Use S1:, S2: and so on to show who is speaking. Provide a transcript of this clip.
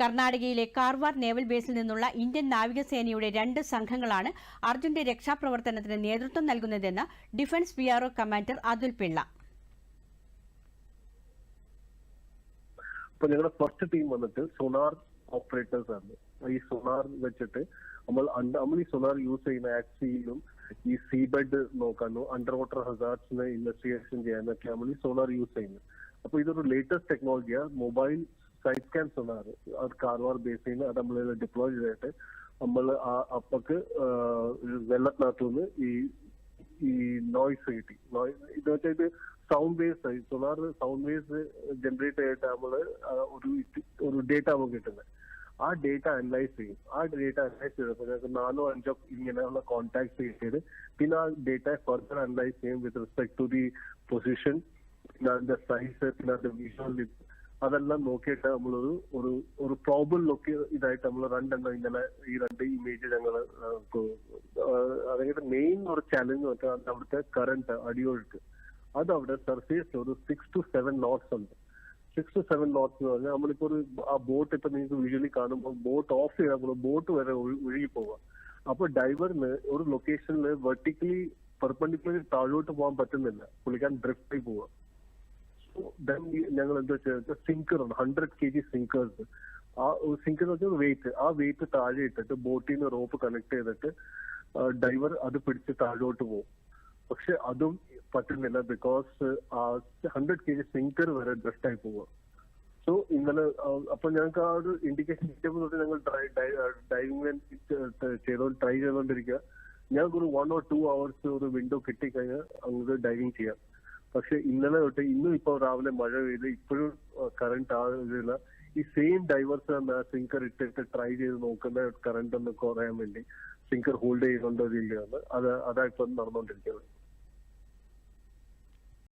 S1: കർണാടകയിലെ കാർവാർ നേവൽ ബേസിൽ നിന്നുള്ള ഇന്ത്യൻ നാവികസേനയുടെ രണ്ട് സംഘങ്ങളാണ് അർജുന്റെ രക്ഷാപ്രവർത്തനത്തിന് നേതൃത്വം നൽകുന്നതെന്ന് defence P commander Atul Pillai.
S2: ഇപ്പൊ ഞങ്ങളുടെ ഫസ്റ്റ് ടീം വന്നിട്ട് സോണാർ ഓപ്പറേറ്റേഴ്സ് ആണ്. ഈ സോണാർ വെച്ചിട്ട് നമ്മൾ നമ്മൾ ഈ സോണാർ യൂസ് ചെയ്യുന്ന ആക്സിയിലും ഈ സീബെഡ് നോക്കാനോ അണ്ടർ വാട്ടർ ഹസാർഡ്സിനെ ഇൻവെസ്റ്റിഗേഷൻ ചെയ്യാനൊക്കെ നമ്മൾ ഈ സോണാർ യൂസ് ചെയ്യുന്നത്. അപ്പൊ ഇതൊരു ലേറ്റസ്റ്റ് ടെക്നോളജിയാണ് മൊബൈൽ സൈറ്റ് സ്കാൻ സോണാർ അത് കാർവാർ ബേസ് ചെയ്യുന്ന അത് നമ്മൾ ഡിപ്ലോയ് ചെയ്തിട്ട് നമ്മൾ അപ്പക്ക് വെള്ളത്തിനകത്തുനിന്ന് ഈ ഈ നോയ്സ് കിട്ടി നോയ്സ് ഇത് വെച്ചാൽ ഇത് sound waves solar sound waves generate ചെയ്തിട്ട് നമ്മള് ആ ഒരു ഇത് ഒരു ഡേറ്റ നമുക്ക് കിട്ടുന്നത് ആ ഡേറ്റ അനലൈസ് ചെയ്യും ആ ഡേറ്റ അനലൈസ് ചെയ്തപ്പോൾ ഞങ്ങൾക്ക് നാലോ അഞ്ചോ ഇങ്ങനെയുള്ള കോൺടാക്ട്സ് കിട്ടിയത് പിന്നെ ആ ഡേറ്റ ഫർദർ അനലൈസ് ചെയ്യും with respect to the position പിന്നെ അതിന്റെ സൈസ് പിന്നെ അതിന്റെ വിഷ്വൽ അതെല്ലാം നോക്കിയിട്ട് നമ്മളൊരു ഒരു ഒരു പ്രോബിൾ ലൊക്കെ ഇതായിട്ട് നമ്മൾ രണ്ടെണ്ണം ഇങ്ങനെ ഈ രണ്ട് ഇമേജ് ഞങ്ങൾ അതായത് മെയിൻ ഒരു ചാലഞ്ച് വെച്ചാൽ അവിടുത്തെ കറണ്ട് അടിയൊഴുക്ക്. അത് അവിടെ സർഫേസ് ഒരു സിക്സ് ടു സെവൻ നോട്ട്സ് ഉണ്ട്. സിക്സ് ടു സെവൻ നോട്ട്സ് എന്ന് പറഞ്ഞാൽ നമ്മളിപ്പോ ഒരു ആ ബോട്ട് ഇപ്പൊ നിങ്ങൾക്ക് വിഷ്വലി കാണുമ്പോൾ ബോട്ട് ഓഫ് ചെയ്താൽ ബോട്ട് വരെ ഒഴു- ഒഴുകി പോവാം. അപ്പൊ ഡൈവറിന് ഒരു ലൊക്കേഷനിൽ വെർട്ടിക്കലി പെർപെൻഡിക്കുലർ താഴോട്ട് പോകാൻ പറ്റുന്നില്ല. പുള്ളിക്കാൻ ഡ്രിഫ്റ്റ് ആയി പോവുക ദെൻ ഞങ്ങൾ എന്താ വെച്ചാൽ സിങ്കർ ഉണ്ട്. ഹൺഡ്രഡ് കെ ജി സിങ്കേഴ്സ് ആ സിങ്കർ എന്ന് വെച്ചാൽ വെയിറ്റ് ആ വെയിറ്റ് താഴെ ഇട്ടിട്ട് ബോട്ടിൽ നിന്ന് റോപ്പ് കണക്ട് ചെയ്തിട്ട് ഡൈവർ അത് പിടിച്ച് താഴോട്ട് പോകും പക്ഷെ അതും പറ്റുന്നില്ല ബിക്കോസ് ആ ഹൺഡ്രഡ് കെ ജി സിങ്കർ വരെ ഡ്രസ്റ്റായി പോവുക. സോ ഇന്നലെ അപ്പൊ ഞങ്ങൾക്ക് ആ ഒരു ഇൻഡിക്കേഷൻ കിട്ടിയപ്പോൾ തൊട്ട് ഞങ്ങൾ ഡൈവിംഗ് ചെയ്തോ ട്രൈ ചെയ്തോണ്ടിരിക്കുക. ഞങ്ങൾക്ക് ഒരു വൺ ഓർ ടു അവേഴ്സ് ഒരു വിൻഡോ കിട്ടിക്കഴിഞ്ഞാൽ അങ്ങോട്ട് ഡൈവിംഗ് ചെയ്യാം. പക്ഷെ ഇന്നലെ തൊട്ട് ഇന്നും ഇപ്പൊ രാവിലെ മഴ പെയ്ത് ഇപ്പോഴും കറണ്ട് ആ ഇതില്ല ഈ സെയിം ഡൈവേഴ്സ് തന്നെ സിങ്കർ ഇട്ടിട്ട് ട്രൈ ചെയ്ത് നോക്കുന്ന കറണ്ട് ഒന്ന് കുറയാൻ വേണ്ടി സിങ്കർ ഹോൾഡ് ചെയ്യുന്നുണ്ടോ ഇല്ലയോ എന്ന് അത് അതാ ഇപ്പൊ നടന്നുകൊണ്ടിരിക്കുന്നത്